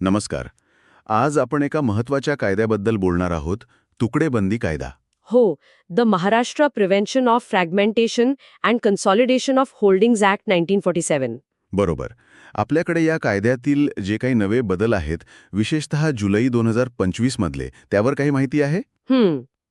नमस्कार. आज आपण एका महत्त्वाच्या कायद्याबद्दल बोलणार आहोत तुकडेबंदी कायदा. हो the Maharashtra prevention of fragmentation and consolidation of holdings act nineteen forty seven. बरोबर. आपल्याकडे या कायद्यातील जे काही नवे बदल आहेत विशेषतः जुलै दोन हजार पंचवीस मधले त्यावर काही माहिती आहे?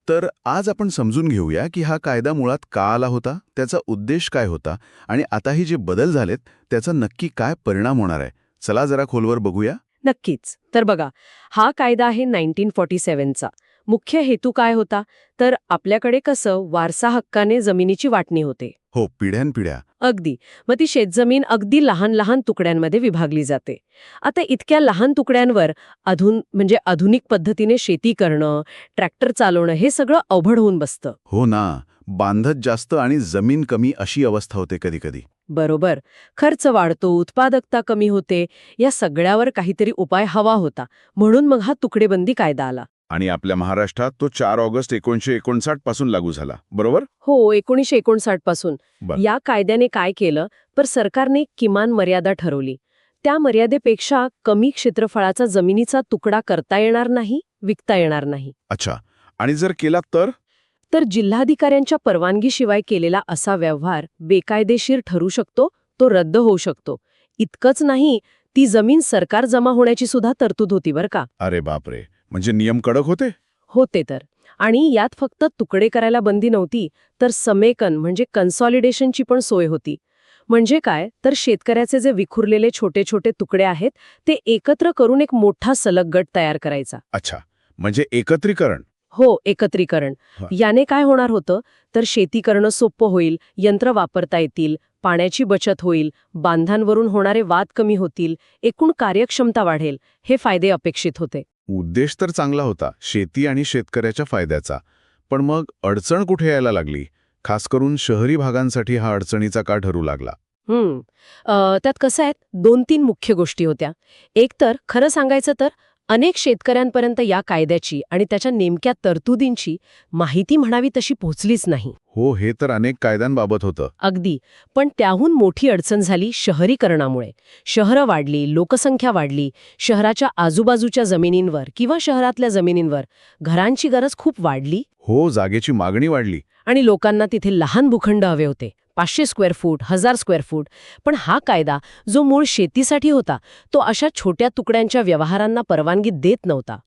तर आज आपण समजून घेऊया की हा कायदा मुळात का आला होता त्याचा उद्देश काय होता आणि आताही जे बदल झालेत त्याचा नक्की काय परिणाम होणार आहे? चला जरा खोलवर बघूया. नक्कीच. तर बघा हा कायदा आहे नाईन्टीन फॉर्टी सेवनचा मुख्य हेतू काय होता? तर आपल्याकडे कसं वारसा हक्काने जमिनीची वाटणी होते. हो पिढ्यानपिढ्या. अगदी. मग ती शेतजमीन अगदी लहान लहान तुकड्यांमध्ये विभागली जाते. आता इतक्या लहान तुकड्यांवर अधून म्हणजे आधुनिक पद्धतीने शेती करणं ट्रॅक्टर चालवणं हे सगळं अवघड होऊन बसतं. हो ना. बांधत जास्त आणि जमीन कमी अशी अवस्था होते कधीकधी बरोबर. खर्च वाढतो उत्पादकता कमी होते या सगळ्यावर काहीतरी उपाय हवा होता. म्हणून मग हा तुकडेबंदी कायदा आला. आणि आपल्या महाराष्ट्रात तो चार ऑगस्ट एकोणीशे एकोणसाठपासून लागू झाला. बरोबर? हो एकोणीशे एकोणसाठपासून. या कायद्याने काय केलं? तर सरकारने किमान मर्यादा ठरवली. त्या मर्यादेपेक्षा कमी क्षेत्रफळाचा जमिनीचा तुकडा करता येणार नाही विकता येणार नाही. अच्छा. आणि जर केला तर? तर जिल्हाधिकाऱ्यांच्या परवानगीशिवाय केलेला असा व्यवहार बेकायदेशीर ठरू शकतो तो रद्द होऊ शकतो. इतकंच नाही ती जमीन सरकार जमा होण्याची सुद्धा तरतूद होती बरं का. अरे बापरे! म्हणजे नियम कडक होते? होते तर. आणि यात फक्त तुकडे करायला बंदी नव्हती तर समेकन म्हणजे कन्सॉलिडेशनची पण सोय होती. म्हणजे काय तर शेतकऱ्याचे जे विखुरलेले छोटे छोटे तुकडे आहेत ते एकत्र करून एक मोठा सलग गट तयार करायचा. अच्छा म्हणजे एकत्रीकरण. हो एकत्रीकरण. याने काय होणार होतं? तर शेती करणं सोपं होईल यंत्र वापरता येतील पाण्याची बचत होईल बांधांवरून होणारे वाद कमी होतील एकूण कार्यक्षमता वाढेल हे फायदे अपेक्षित होते. उद्देश तर चांगला होता शेती आणि शेतकऱ्याच्या फायद्याचा. पण मग अडचण कुठे यायला लागली? खास करून शहरी भागांसाठी हा अडचणीचा का ठरू लागला? त्यात कसं आहे दोन तीन मुख्य गोष्टी होत्या. एक तर खरं सांगायचं तर अनेक शेतकऱ्यांपर्यंत या कायद्याची आणि त्याच्या नेमक्या तरतुदींची माहिती म्हणावी तशी पोहोचलीच नाही. हो हे तर अनेक कायद्यांबाबत होतं. अगदी. पण त्याहून मोठी अडचण झाली शहरीकरणामुळे. शहरं वाढली लोकसंख्या वाढली शहराच्या आजूबाजूच्या जमिनींवर किंवा शहरातल्या जमिनींवर घरांची गरज खूप वाढली. हो जागेची मागणी वाढली. आणि लोकांना तिथे लहान भूखंड हवे होते. पाचशे स्क्वेअर फूट हजार स्क्वेअर फूट. पण हा कायदा जो मूळ शेतीसाठी होता तो अशा छोट्या तुकड्यांच्या व्यवहारांना परवानगी देत नव्हता.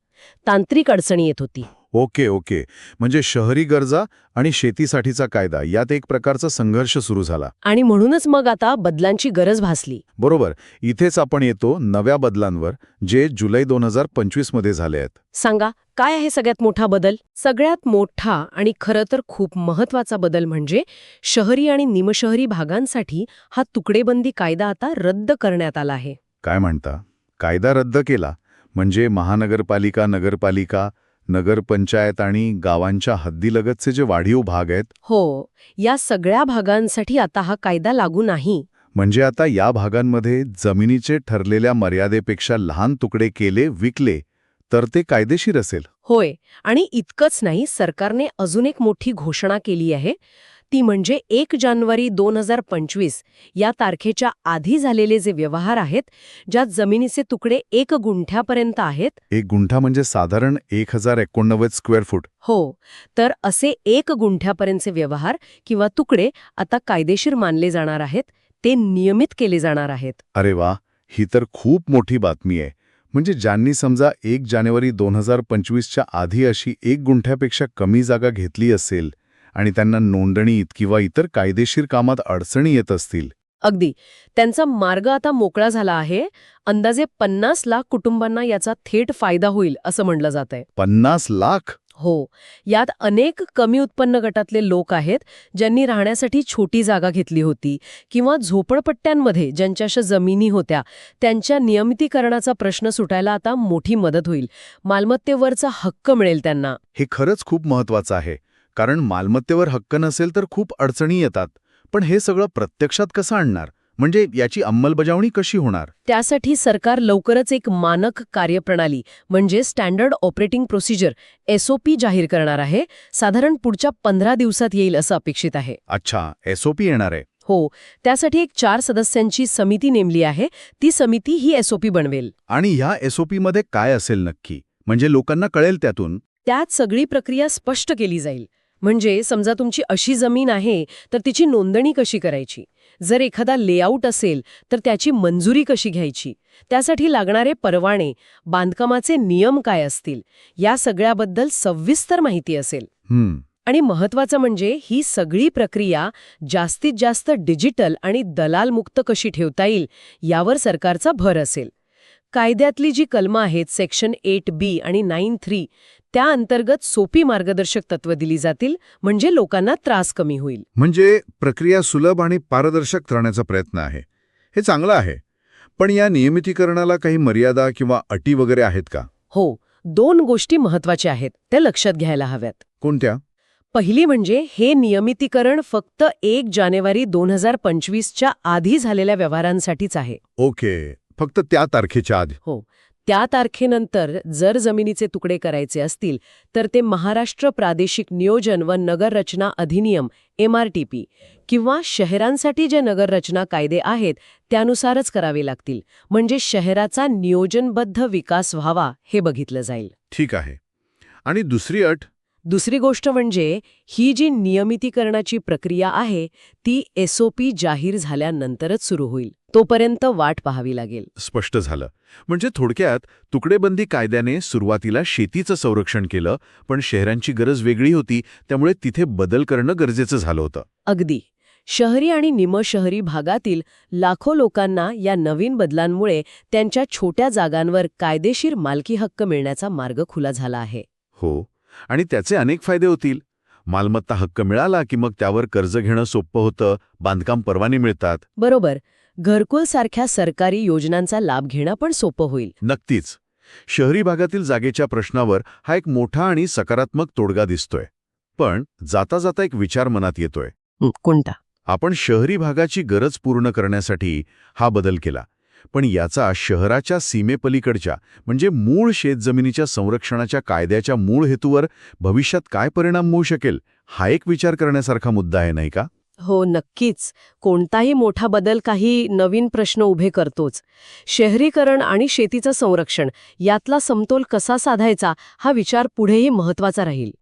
तांत्रिक अडचणी येत होती. Okay okay. म्हणजे शहरी गरजा आणि शेतीसाठीचा कायदा यात एक प्रकारचा संघर्ष सुरू झाला. आणि म्हणूनच मग आता बदलांची गरज भासली. बरोबर. इथेच आपण येतो नव्या बदलांवर जे जुलै दोन हजार पंचवीसमध्ये झाले आहेत. सांगा काय आहे सगळ्यात मोठा बदल? सगळ्यात मोठा आणि खरं तर खूप महत्त्वाचा बदल म्हणजे शहरी आणि निमशहरी भागांसाठी हा तुकडेबंदी कायदा आता रद्द करण्यात आला आहे. काय म्हणता? कायदा रद्द केला. म्हणजे महानगरपालिका नगरपालिका नगरपंचायत आणि गावांच्या हद्दीलगतचे जे वाढीव भाग आहेत हो या सगळ्या भागांसाठी आता हा कायदा लागू नाही. म्हणजे आता या भागांमध्ये जमिनीचे ठरलेल्या मर्यादेपेक्षा लहान तुकडे केले विकले तर ते कायदेशीर असेल. होय आणि इतकंच नाही सरकारने अजून एक मोठी घोषणा केली आहे. ती म्हणजे एक जानेवारी दोन हजार पंचवीस या तारखेच्या आधी झालेले जे व्यवहार आहेत ज्यात जमिनीचे तुकडे एक गुंठ्यापर्यंत आहेत. एक गुंठा म्हणजे साधारण एक हजार एकोणनव्वद स्क्वेअर फूट. हो तर असे एक गुंठ्यापर्यंतचे व्यवहार किंवा तुकडे आता कायदेशीर मानले जाणार आहेत ते नियमित केले जाणार आहेत. अरे वा ही तर खूप मोठी बातमी आहे. म्हणजे ज्यांनी समजा एक जानेवारी दोन हजार पंचवीसच्या आधी अशी एक गुंठ्यापेक्षा कमी जागा घेतली असेल आणि त्यांना नोंदणीत किंवा इतर कायदेशीर कामात अडचणी येत असतील. अगदी. त्यांचा मार्ग आता मोकळा झाला आहे. अंदाजे पन्नास लाख कुटुंबांना याचा थेट फायदा होईल असं म्हटलं जात आहे पन्नास लाख? हो. यात अनेक कमी उत्पन्न गटातले लोक आहेत ज्यांनी राहण्यासाठी छोटी जागा घेतली होती किंवा झोपडपट्ट्यांमध्ये ज्यांच्याशा जमिनी होत्या त्यांच्या नियमितीकरणाचा प्रश्न सुटायला आता मोठी मदत होईल. मालमत्तेवरचा हक्क मिळेल त्यांना. हे खरंच खूप महत्वाचं आहे. कारण मालमत्तेवर हक्क नसेल तर खूप अडचणी येतात. पण हे सगळं प्रत्यक्षात कसं आणणार? म्हणजे याची अंमलबजावणी कशी होणार? त्यासाठी सरकार लवकरच एक मानक कार्यप्रणाली म्हणजे स्टँडर्ड ऑपरेटिंग प्रोसिजर एसओपी जाहीर करणार आहे. साधारण पुढच्या पंधरा दिवसात येईल असं अपेक्षित आहे. अच्छा एसओपी येणार आहे. हो त्यासाठी एक चार सदस्यांची समिती नेमली आहे. ती समिती ही एसओपी बनवेल. आणि ह्या एसओपी मध्ये काय असेल नक्की? म्हणजे लोकांना कळेल त्यातून? त्यात सगळी प्रक्रिया स्पष्ट केली जाईल. म्हणजे समजा तुमची अशी जमीन आहे तर तिची नोंदणी कशी करायची? जर एखादा लेआउट असेल तर त्याची मंजुरी कशी घ्यायची? त्यासाठी लागणारे परवाने बांधकामाचे नियम काय असतील? या सगळ्याबद्दल सविस्तर माहिती असेल. आणि महत्वाचं म्हणजे ही सगळी प्रक्रिया जास्तीत जास्त डिजिटल आणि दलालमुक्त कशी ठेवता येईल यावर सरकारचा भर असेल. कायद्यातली जी कलमं आहेत सेक्शन एट बी आणि नाईन थ्री त्या अंतर्गत सोपी मार्गदर्शक तत्व दिली जातील म्हणजे लोकांना त्रास कमी होईल. म्हणजे प्रक्रिया सुलभ आणि पारदर्शक करण्याचा प्रयत्न आहे. हे चांगलं आहे. पण या नियमितीकरणाला काही मर्यादा किंवा अटी वगैरे आहेत का? हो दोन गोष्टी महत्त्वाच्या आहेत त्या लक्षात घ्यायला हव्यात. कोणत्या? पहिली म्हणजे हे नियमितीकरण फक्त एक जानेवारी दोन हजार पंचवीसच्या आधी झालेल्या व्यवहारांसाठीच आहे. ओके. फक्त त्या तारखेच्या आधी. हो. त्या तारखेनंतर जर जमिनीचे तुकडे करायचे असतील तर ते महाराष्ट्र प्रादेशिक नियोजन व नगररचना अधिनियम एमआरटीपी किंवा शहरांसाठी जे नगररचना कायदे आहेत त्यानुसारच करावे लागतील. म्हणजे शहराचा नियोजनबद्ध विकास व्हावा हे बघितलं जाईल. ठीक आहे. आणि दुसरी अट दुसरी गोष्ट म्हणजे ही जी नियमितीकरणाची प्रक्रिया आहे ती एसओपी जाहीर झाल्यानंतरच सुरू होईल. तोपर्यंत वाट पाहावी लागेल. स्पष्ट झालं. म्हणजे थोडक्यात तुकडेबंदी कायद्याने सुरुवातीला शेतीचं संरक्षण केलं पण शहरांची गरज वेगळी होती त्यामुळे तिथे बदल करणं गरजेचं झालं होतं. अगदी. शहरी आणि निमशहरी भागातील लाखो लोकांना या नवीन बदलांमुळे त्यांच्या छोट्या जागांवर कायदेशीर मालकी हक्क मिळण्याचा मार्ग खुला झाला आहे. हो. आणि त्याचे अनेक फायदे होतील. मालमत्ता हक्क मिळाला की मग त्यावर कर्ज घेणं सोपं होतं बांधकाम परवाने मिळतात. बरोबर. घरकुल सारख्या सरकारी योजनांचा लाभ घेणं पण सोपं होईल. नक्कीच. शहरी भागातील जागेच्या प्रश्नावर हा एक मोठा आणि सकारात्मक तोडगा दिसतोय. पण जाता जाता एक विचार मनात येतोय. कोणता? आपण शहरी भागाची गरज पूर्ण करण्यासाठी हा बदल केला. पण याचा शहराच्या सीमेपलीकडच्या म्हणजे मूळ शेतजमिनीच्या संरक्षणाच्या कायद्याच्या मूळ हेतूवर भविष्यात काय परिणाम होऊ शकेल हा एक विचार करण्यासारखा मुद्दा आहे नाही का? हो नक्कीच. कोणताही मोठा बदल काही नवीन प्रश्न उभे करतोच. शहरीकरण आणि शेतीचं संरक्षण यातला समतोल कसा साधायचा हा विचार पुढेही महत्त्वाचा राहील.